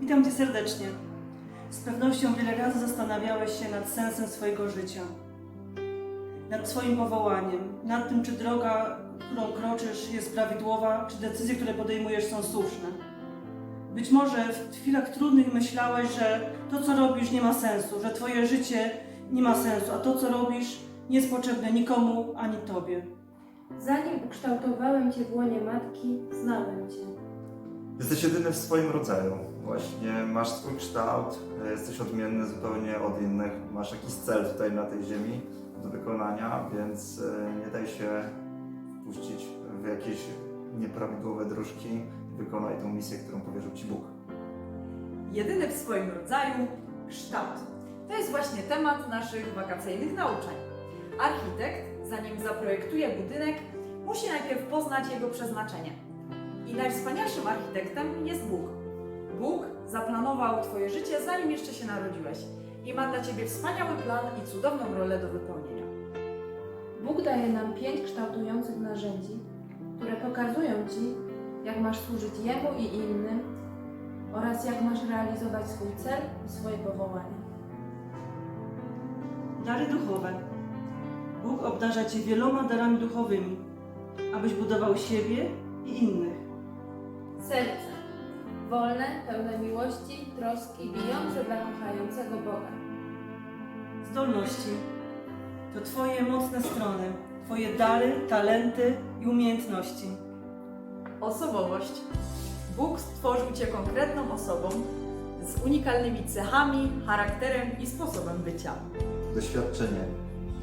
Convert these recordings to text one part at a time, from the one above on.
Witam Cię serdecznie. Z pewnością wiele razy zastanawiałeś się nad sensem swojego życia, nad swoim powołaniem, nad tym, czy droga, którą kroczysz, jest prawidłowa, czy decyzje, które podejmujesz, są słuszne. Być może w chwilach trudnych myślałeś, że to, co robisz, nie ma sensu, że Twoje życie nie ma sensu, a to, co robisz, nie jest potrzebne nikomu ani Tobie. Zanim ukształtowałem Cię w łonie matki, znałem Cię. Jesteś jedyny w swoim rodzaju. Właśnie masz swój kształt, jesteś odmienny zupełnie od innych, masz jakiś cel tutaj na tej ziemi do wykonania, więc e, nie daj się wpuścić w jakieś nieprawidłowe dróżki. Wykonaj tą misję, którą powierzył Ci Bóg. Jedyny w swoim rodzaju kształt. To jest właśnie temat naszych wakacyjnych nauczeń. Architekt, zanim zaprojektuje budynek, musi najpierw poznać jego przeznaczenie. I najwspanialszym architektem jest Bóg. Bóg zaplanował Twoje życie, zanim jeszcze się narodziłeś. I ma dla Ciebie wspaniały plan i cudowną rolę do wypełnienia. Bóg daje nam pięć kształtujących narzędzi, które pokazują Ci, jak masz służyć Jemu i innym oraz jak masz realizować swój cel i swoje powołanie. Dary duchowe. Bóg obdarza Cię wieloma darami duchowymi, abyś budował siebie i innych. Serce. Wolne, pełne miłości, troski, bijące dla kochającego Boga. Zdolności. To Twoje mocne strony, Twoje dary, talenty i umiejętności. Osobowość. Bóg stworzył Cię konkretną osobą z unikalnymi cechami, charakterem i sposobem bycia. Doświadczenie.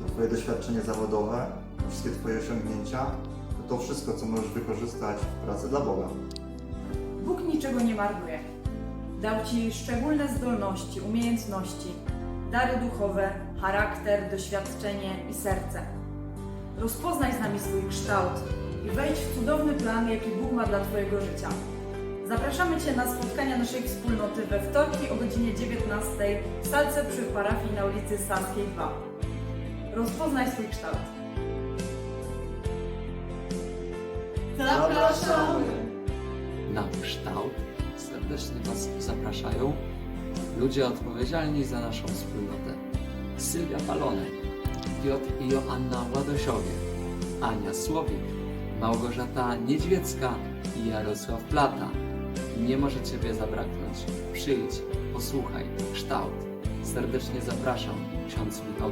To Twoje doświadczenie zawodowe, wszystkie Twoje osiągnięcia, to to wszystko, co możesz wykorzystać w pracy dla Boga. Bóg niczego nie marnuje. Dał Ci szczególne zdolności, umiejętności, dary duchowe, charakter, doświadczenie i serce. Rozpoznaj z nami swój kształt i wejdź w cudowny plan, jaki Bóg ma dla Twojego życia. Zapraszamy Cię na spotkania naszej wspólnoty we wtorki o godzinie 19 w salce przy parafii na ulicy Saskiej 2. Rozpoznaj swój kształt. Zapraszamy! Na kształt serdecznie Was zapraszają ludzie odpowiedzialni za naszą wspólnotę. Sylwia Palonek, Piotr i Joanna Ładosiowie, Ania Słowik, Małgorzata Niedźwiecka i Jarosław Plata. Nie może Ciebie zabraknąć. Przyjdź, posłuchaj, kształt. Serdecznie zapraszam, ksiądz Michał.